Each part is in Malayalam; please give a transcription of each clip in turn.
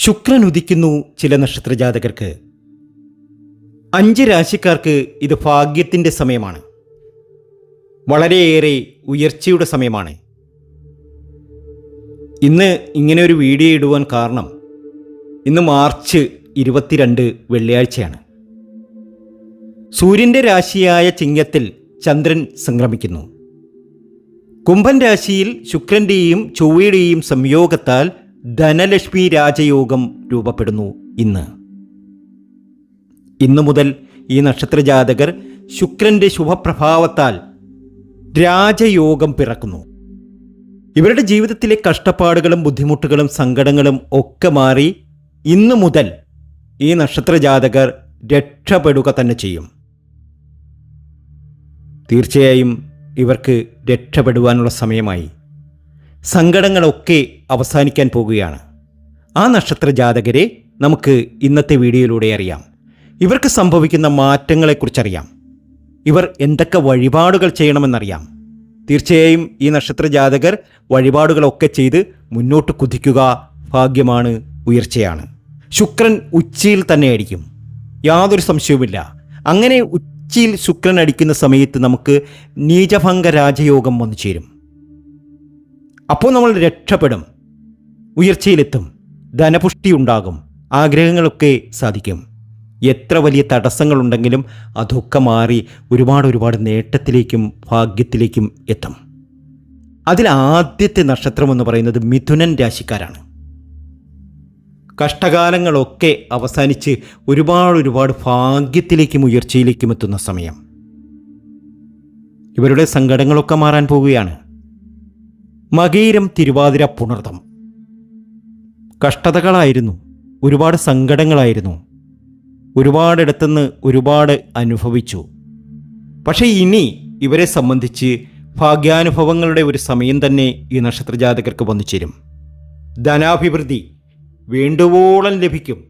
ശുക്രൻ ഉദിക്കുന്നു ചില നക്ഷത്രജാതകർക്ക്. അഞ്ച് രാശിക്കാർക്ക് ഇത് ഭാഗ്യത്തിന്റെ സമയമാണ്. വളരെയേറെ ഉയർച്ചയുടെ സമയമാണ്. ഇന്ന് ഇങ്ങനെ ഒരു വീഡിയോ ഇടുവാൻ കാരണം ഇന്ന് മാർച്ച് ഇരുപത്തിരണ്ട് വെള്ളിയാഴ്ചയാണ്. സൂര്യന്റെ രാശിയായ ചിങ്ങത്തിൽ ചന്ദ്രൻ സംക്രമിക്കുന്നു. കുംഭൻ രാശിയിൽ ശുക്രന്റെയും ചൊവ്വയുടെയും സംയോഗത്താൽ ധനലക്ഷ്മി രാജയോഗം രൂപപ്പെടുന്നു ഇന്ന്. ഇന്നു മുതൽ ഈ നക്ഷത്ര ജാതകർ ശുക്രന്റെ ശുഭപ്രഭാവത്താൽ രാജയോഗം പിറക്കുന്നു. ഇവരുടെ ജീവിതത്തിലെ കഷ്ടപ്പാടുകളും ബുദ്ധിമുട്ടുകളും സങ്കടങ്ങളും ഒക്കെ മാറി ഇന്നു മുതൽ ഈ നക്ഷത്ര ജാതകർ രക്ഷപ്പെടുക തന്നെ ചെയ്യും. തീർച്ചയായും ഇവർക്ക് രക്ഷപ്പെടുവാനുള്ള സമയമായി. സങ്കടങ്ങളൊക്കെ അവസാനിക്കാൻ പോകുകയാണ്. ആ നക്ഷത്ര ജാതകരെ നമുക്ക് ഇന്നത്തെ വീഡിയോയിലൂടെ അറിയാം. ഇവർക്ക് സംഭവിക്കുന്ന മാറ്റങ്ങളെക്കുറിച്ചറിയാം. ഇവർ എന്തൊക്കെ വഴിപാടുകൾ ചെയ്യണമെന്നറിയാം. തീർച്ചയായും ഈ നക്ഷത്ര ജാതകർ വഴിപാടുകളൊക്കെ ചെയ്ത് മുന്നോട്ട് കുതിക്കുക ഭാഗ്യമാണ് ഉയർച്ചയാണ്. ശുക്രൻ ഉച്ചയിൽ തന്നെയായിരിക്കും. യാതൊരു സംശയവുമില്ല. അങ്ങനെ ഉച്ചയിൽ ശുക്രൻ അടിക്കുന്ന സമയത്ത് നമുക്ക് നീചഭംഗ രാജയോഗം വന്നു ചേരും അപ്പോൾ നമ്മൾ രക്ഷപ്പെടും. ഉയർച്ചയിലെത്തും. ധനപുഷ്ടി ഉണ്ടാകും ആഗ്രഹങ്ങളൊക്കെ സാധിക്കും. എത്ര വലിയ തടസ്സങ്ങളുണ്ടെങ്കിലും അതൊക്കെ മാറി ഒരുപാട് ഒരുപാട് നേട്ടത്തിലേക്കും ഭാഗ്യത്തിലേക്കും എത്തും. അതിൽ ആദ്യത്തെ നക്ഷത്രം എന്ന് പറയുന്നത് മിഥുനൻ രാശിക്കാരാണ്. കഷ്ടകാലങ്ങളൊക്കെ അവസാനിച്ച് ഒരുപാട് ഒരുപാട് ഭാഗ്യത്തിലേക്കും ഉയർച്ചയിലേക്കും എത്തുന്ന സമയം. ഇവരുടെ സങ്കടങ്ങളൊക്കെ മാറാൻ പോവുകയാണ്. മകീരം തിരുവാതിര പുണർതം കഷ്ടതകളായിരുന്നു ഒരുപാട് സങ്കടങ്ങളായിരുന്നു. ഒരുപാടിടത്തുനിന്ന് ഒരുപാട് അനുഭവിച്ചു. പക്ഷേ ഇനി ഇവരെ സംബന്ധിച്ച് ഭാഗ്യാനുഭവങ്ങളുടെ ഒരു സമയം തന്നെ ഈ നക്ഷത്രജാതകർക്ക് വന്നു ചേരും. ധനാഭിവൃദ്ധി വേണ്ടുവോളം ലഭിക്കും.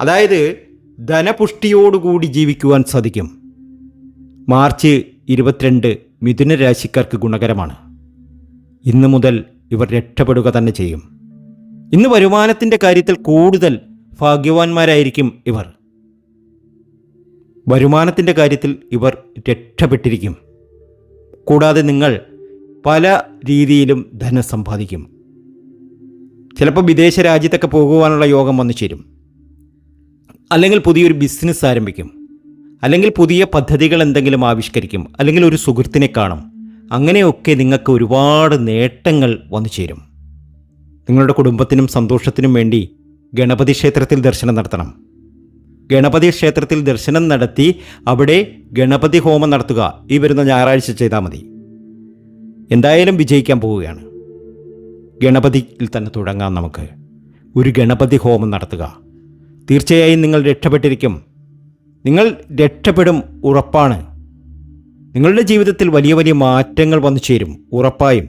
അതായത് ധനപുഷ്ടിയോടുകൂടി ജീവിക്കുവാൻ സാധിക്കും. മാർച്ച് ഇരുപത്തിരണ്ട് മിഥുന രാശിക്കാർക്ക് ഗുണകരമാണ്. ഇന്നു മുതൽ ഇവർ രക്ഷപ്പെടുക തന്നെ ചെയ്യും. ഇന്ന് വരുമാനത്തിന്റെ കാര്യത്തിൽ കൂടുതൽ ഭാഗ്യവാന്മാരായിരിക്കും ഇവർ. വരുമാനത്തിന്റെ കാര്യത്തിൽ ഇവർ രക്ഷപ്പെട്ടിരിക്കും. കൂടാതെ നിങ്ങൾ പല രീതിയിലും ധനം സമ്പാദിക്കും. ചിലപ്പോൾ വിദേശ രാജ്യത്തൊക്കെ പോകുവാനുള്ള യോഗം വന്നു ചേരും. അല്ലെങ്കിൽ പുതിയൊരു ബിസിനസ് ആരംഭിക്കും. അല്ലെങ്കിൽ പുതിയ പദ്ധതികൾ എന്തെങ്കിലും ആവിഷ്കരിക്കും. അല്ലെങ്കിൽ ഒരു സുഹൃത്തിനെ കാണും. അങ്ങനെയൊക്കെ നിങ്ങൾക്ക് ഒരുപാട് നേട്ടങ്ങൾ വന്നു ചേരും. നിങ്ങളുടെ കുടുംബത്തിനും സന്തോഷത്തിനും വേണ്ടി ഗണപതി ക്ഷേത്രത്തിൽ ദർശനം നടത്തണം. ഗണപതി ക്ഷേത്രത്തിൽ ദർശനം നടത്തി അവിടെ ഗണപതി ഹോമം നടത്തുക. ഈ വരുന്ന ഞായറാഴ്ച ചെയ്താൽ മതി. എന്തായാലും വിജയിക്കാൻ പോവുകയാണ്. ഗണപതിയിൽ തന്നെ തുടങ്ങാം നമുക്ക്. ഒരു ഗണപതി ഹോമം നടത്തുക. തീർച്ചയായും നിങ്ങൾ രക്ഷപ്പെട്ടിരിക്കും. നിങ്ങൾ രക്ഷപ്പെടും ഉറപ്പാണ്. നിങ്ങളുടെ ജീവിതത്തിൽ വലിയ വലിയ മാറ്റങ്ങൾ വന്നു ചേരും ഉറപ്പായും.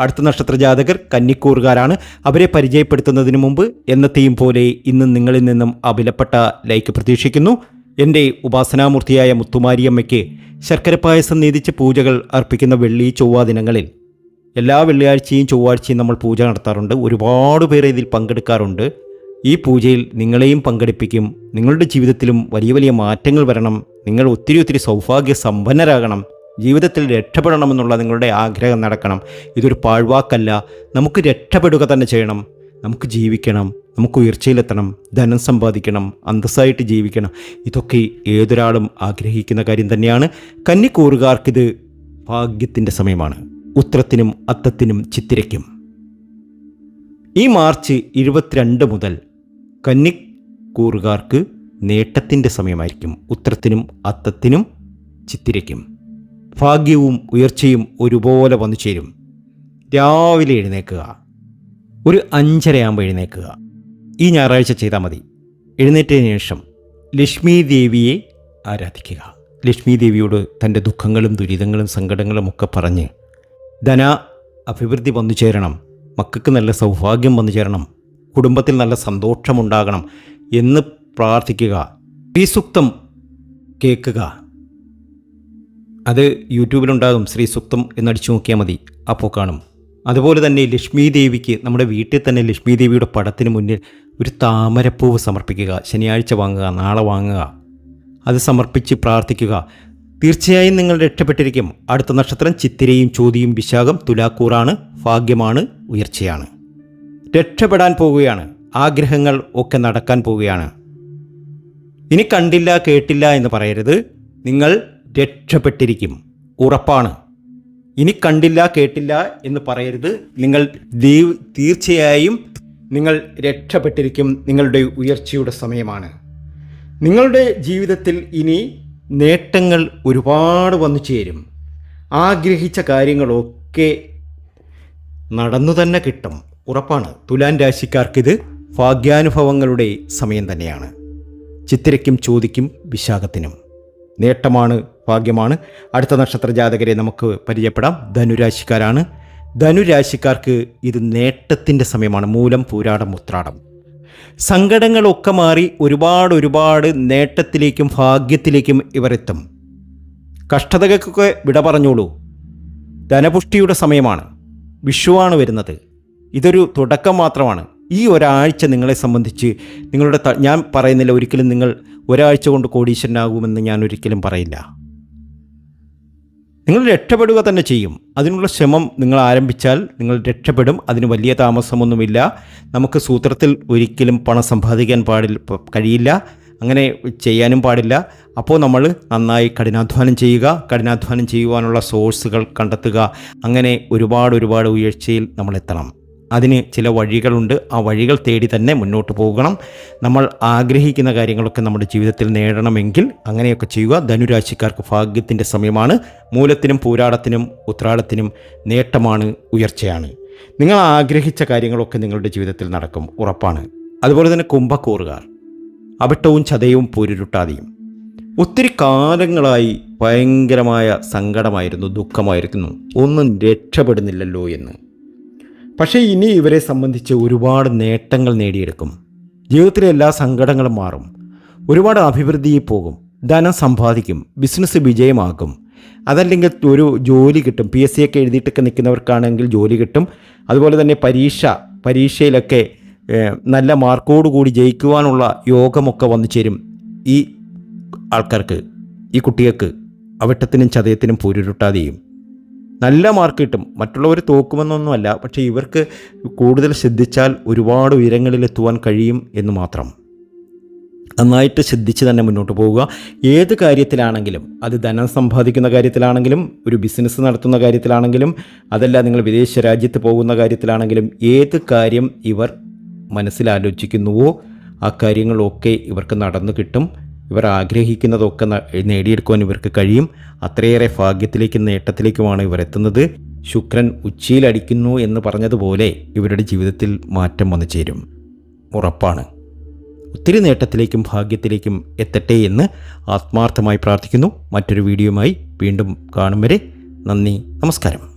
അടുത്ത നക്ഷത്ര ജാതകർ കന്നിക്കൂറുകാരാണ്. അവരെ പരിചയപ്പെടുത്തുന്നതിന് മുമ്പ് എന്നത്തെയും പോലെ ഇന്ന് നിങ്ങളിൽ നിന്നും അവിലപ്പെട്ട ലൈക്ക് പ്രതീക്ഷിക്കുന്നു. എന്റെ ഉപാസനാമൂർത്തിയായ മുത്തുമാരിയമ്മയ്ക്ക് ശർക്കര പായസം നീതിച്ച് പൂജകൾ അർപ്പിക്കുന്ന വെള്ളി ചൊവ്വ ദിനങ്ങളിൽ എല്ലാ വെള്ളിയാഴ്ചയും ചൊവ്വാഴ്ചയും നമ്മൾ പൂജ നടത്താറുണ്ട്. ഒരുപാട് പേർ ഇതിൽ പങ്കെടുക്കാറുണ്ട്. ഈ പൂജയിൽ നിങ്ങളെയും പങ്കെടുപ്പിക്കും. നിങ്ങളുടെ ജീവിതത്തിലും വലിയ വലിയ മാറ്റങ്ങൾ വരണം. നിങ്ങൾ ഒത്തിരി ഒത്തിരി സൗഭാഗ്യ സമ്പന്നരാകണം. ജീവിതത്തിൽ രക്ഷപ്പെടണമെന്നുള്ള നിങ്ങളുടെ ആഗ്രഹം നടക്കണം. ഇതൊരു പാഴ്വാക്കല്ല. നമുക്ക് രക്ഷപ്പെടുക തന്നെ ചെയ്യണം. നമുക്ക് ജീവിക്കണം. നമുക്ക് ഉയർച്ചയിലെത്തണം. ധനം സമ്പാദിക്കണം. അന്തസ്സായിട്ട് ജീവിക്കണം. ഇതൊക്കെ ഏതൊരാളും ആഗ്രഹിക്കുന്ന കാര്യം തന്നെയാണ്. കന്നിക്കൂറുകാർക്കിത് ഭാഗ്യത്തിന്റെ സമയമാണ്. ഉത്രത്തിനും അത്തത്തിനും ചിത്തിരയ്ക്കും. ഈ മാർച്ച് ഇരുപത്തിരണ്ട് മുതൽ കന്നിക്കൂറുകാർക്ക് നേട്ടത്തിന്റെ സമയമായിരിക്കും. ഉത്രത്തിനും അത്തത്തിനും ചിത്തിരയ്ക്കും. ഭാഗ്യവും ഉയർച്ചയും ഒരുപോലെ വന്നു ചേരും. രാവിലെ എഴുന്നേക്കുക. ഒരു അഞ്ചരയാകുമ്പോൾ എഴുന്നേക്കുക. ഈ ഞായറാഴ്ച ചെയ്താൽ മതി. എഴുന്നേറ്റതിന് ശേഷം ലക്ഷ്മി ദേവിയെ ആരാധിക്കുക. ലക്ഷ്മി ദേവിയോട് തന്റെ ദുഃഖങ്ങളും ദുരിതങ്ങളും സങ്കടങ്ങളും ഒക്കെ പറഞ്ഞ് ധന അഭിവൃദ്ധി വന്നു ചേരണം. മക്കൾക്ക് നല്ല സൗഭാഗ്യം വന്നു ചേരണം. കുടുംബത്തിൽ നല്ല സന്തോഷമുണ്ടാകണം എന്ന് പ്രാർത്ഥിക്കുക. ശ്രീസുക്തം കേൾക്കുക. അത് യൂട്യൂബിലുണ്ടാകും ശ്രീസുക്തം എന്നടിച്ചു നോക്കിയാൽ മതി. അപ്പോൾ കാണും. അതുപോലെ തന്നെ ലക്ഷ്മി ദേവിക്ക് നമ്മുടെ വീട്ടിൽ തന്നെ ലക്ഷ്മി ദേവിയുടെ പടത്തിന് മുന്നിൽ ഒരു താമരപ്പൂവ് സമർപ്പിക്കുക. ശനിയാഴ്ച വാങ്ങുക നാളെ വാങ്ങുക. അത് സമർപ്പിച്ച് പ്രാർത്ഥിക്കുക. തീർച്ചയായും നിങ്ങൾ രക്ഷപ്പെട്ടിരിക്കും. അടുത്ത നക്ഷത്രം ചിത്തിരയും ചോതിയും വിശാഖം തുലാക്കൂറാണ്. ഭാഗ്യമാണ് ഉയർച്ചയാണ്. രക്ഷപ്പെടാൻ പോവുകയാണ്. ആഗ്രഹങ്ങൾ ഒക്കെ നടക്കാൻ പോവുകയാണ്. ഇനി കണ്ടില്ല കേട്ടില്ല എന്ന് പറയരുത്. നിങ്ങൾ രക്ഷപ്പെട്ടിരിക്കും. ഉറപ്പാണ്. ഇനി കണ്ടില്ല കേട്ടില്ല എന്ന് പറയരുത്. നിങ്ങൾ തീർച്ചയായും നിങ്ങൾ രക്ഷപ്പെട്ടിരിക്കും. നിങ്ങളുടെ ഉയർച്ചയുടെ സമയമാണ്. നിങ്ങളുടെ ജീവിതത്തിൽ ഇനി നേട്ടങ്ങൾ ഒരുപാട് വന്നു ചേരും. ആഗ്രഹിച്ച കാര്യങ്ങളൊക്കെ നടന്നു തന്നെ കിട്ടും. ഉറപ്പാണ്. തുലാൻ രാശിക്കാർക്കിത് ഭാഗ്യാനുഭവങ്ങളുടെ സമയം തന്നെയാണ്. ചിത്തിരയ്ക്കും ചോദിക്കും വിശാഖത്തിനും. നേട്ടമാണ് ഭാഗ്യമാണ്. അടുത്ത നക്ഷത്ര ജാതകരെ നമുക്ക് പരിചയപ്പെടാം. ധനുരാശിക്കാരാണ്. ധനുരാശിക്കാർക്ക് ഇത് നേട്ടത്തിന്റെ സമയമാണ്. മൂലം പൂരാടം ഉത്രാടം. സങ്കടങ്ങളൊക്കെ മാറി ഒരുപാട് ഒരുപാട് നേട്ടത്തിലേക്കും ഭാഗ്യത്തിലേക്കും ഇവരെത്തും. കഷ്ടതകൾക്കൊക്കെ വിട പറഞ്ഞോളൂ. ധനപുഷ്ടിയുടെ സമയമാണ്. വിഷുവാണ് വരുന്നത്. ഇതൊരു തുടക്കം മാത്രമാണ്. ഈ ഒരാഴ്ച നിങ്ങളെ സംബന്ധിച്ച് നിങ്ങളുടെ ഞാൻ പറയുന്നില്ല ഒരിക്കലും നിങ്ങൾ ഒരാഴ്ച കൊണ്ട് കോടീശ്വരനാകുമെന്ന് ഞാൻ ഒരിക്കലും പറയില്ല. നിങ്ങൾ രക്ഷപ്പെടുക തന്നെ ചെയ്യും. അതിനുള്ള ശ്രമം നിങ്ങൾ ആരംഭിച്ചാൽ നിങ്ങൾ രക്ഷപ്പെടും. അതിന് വലിയ താമസമൊന്നുമില്ല. നമുക്ക് സൂത്രത്തിൽ ഒരിക്കലും പണം സമ്പാദിക്കാൻ പാടില്ല കഴിയില്ല. അങ്ങനെ ചെയ്യാനും പാടില്ല. അപ്പോൾ നമ്മൾ നന്നായി കഠിനാധ്വാനം ചെയ്യുക. കഠിനാധ്വാനം ചെയ്യുവാനുള്ള സോഴ്സുകൾ കണ്ടെത്തുക. അങ്ങനെ ഒരുപാട് ഒരുപാട് ഉയർച്ചയിൽ നമ്മൾ എത്തണം അതിന് ചില വഴികളുണ്ട്. ആ വഴികൾ തേടി തന്നെ മുന്നോട്ട് പോകണം. നമ്മൾ ആഗ്രഹിക്കുന്ന കാര്യങ്ങളൊക്കെ നമ്മുടെ ജീവിതത്തിൽ നേടണമെങ്കിൽ അങ്ങനെയൊക്കെ ചെയ്യുക. ധനുരാശിക്കാർക്ക് ഭാഗ്യത്തിന്റെ സമയമാണ്. മൂലത്തിനും പൂരാടത്തിനും ഉത്രാടത്തിനും നേട്ടമാണ് ഉയർച്ചയാണ്. നിങ്ങൾ ആഗ്രഹിച്ച കാര്യങ്ങളൊക്കെ നിങ്ങളുടെ ജീവിതത്തിൽ നടക്കും. ഉറപ്പാണ്. അതുപോലെ തന്നെ കുംഭക്കൂറുകാർ. അവിട്ടവും ചതയവും പൊരുരുട്ടാതെയും. ഒത്തിരി കാലങ്ങളായി ഭയങ്കരമായ സങ്കടമായിരുന്നു ദുഃഖമായിരുന്നു. ഒന്നും രക്ഷപ്പെടുന്നില്ലല്ലോ എന്ന്. പക്ഷേ ഇനി ഇവരെ സംബന്ധിച്ച് ഒരുപാട് നേട്ടങ്ങൾ നേടിയെടുക്കും. ജീവിതത്തിലെ എല്ലാ സങ്കടങ്ങളും മാറും. ഒരുപാട് അഭിവൃദ്ധിയിൽ പോകും. ധനം സമ്പാദിക്കും. ബിസിനസ് വിജയമാക്കും അതല്ലെങ്കിൽ ഒരു ജോലി കിട്ടും. പി എസ് സി ഒക്കെ എഴുതിയിട്ടൊക്കെ നിൽക്കുന്നവർക്കാണെങ്കിൽ ജോലി കിട്ടും. അതുപോലെ തന്നെ പരീക്ഷ പരീക്ഷയിലൊക്കെ നല്ല മാർക്കോടുകൂടി ജയിക്കുവാനുള്ള യോഗമൊക്കെ വന്നു ചേരും ഈ ആൾക്കാർക്ക് ഈ കുട്ടികൾക്ക്. അവിട്ടത്തിനും ചതയത്തിനും പൂരുരുട്ടാതെയും. നല്ല മാർക്ക് കിട്ടും. മറ്റുള്ളവർ തോക്കുമെന്നൊന്നുമല്ല. പക്ഷേ ഇവർക്ക് കൂടുതൽ ശ്രദ്ധിച്ചാൽ ഒരുപാട് ഉയരങ്ങളിലെത്തുവാൻ കഴിയും എന്ന് മാത്രം. നന്നായിട്ട് ശ്രദ്ധിച്ച് തന്നെ മുന്നോട്ട് പോവുക. ഏത് കാര്യത്തിലാണെങ്കിലും അത് ധനം സമ്പാദിക്കുന്ന കാര്യത്തിലാണെങ്കിലും ഒരു ബിസിനസ് നടത്തുന്ന കാര്യത്തിലാണെങ്കിലും അതല്ല നിങ്ങൾ വിദേശ രാജ്യത്ത് പോകുന്ന കാര്യത്തിലാണെങ്കിലും ഏത് കാര്യം ഇവർ മനസ്സിലാലോചിക്കുന്നുവോ ആ കാര്യങ്ങളൊക്കെ ഇവർക്ക് നടന്നു കിട്ടും. ഇവർ ആഗ്രഹിക്കുന്നതൊക്കെ നേടിയെടുക്കുവാൻ ഇവർക്ക് കഴിയും. അത്രയേറെ ഭാഗ്യത്തിലേക്കും നേട്ടത്തിലേക്കുമാണ് ഇവർ എത്തുന്നത്. ശുക്രൻ ഉച്ചയിലടിക്കുന്നു എന്ന് പറഞ്ഞതുപോലെ ഇവരുടെ ജീവിതത്തിൽ മാറ്റം വന്നു ചേരും. ഉറപ്പാണ്. ഒത്തിരി നേട്ടത്തിലേക്കും ഭാഗ്യത്തിലേക്കും എത്തട്ടെ എന്ന് ആത്മാർത്ഥമായി പ്രാർത്ഥിക്കുന്നു. മറ്റൊരു വീഡിയോയുമായി വീണ്ടും കാണും വരെ നന്ദി നമസ്കാരം.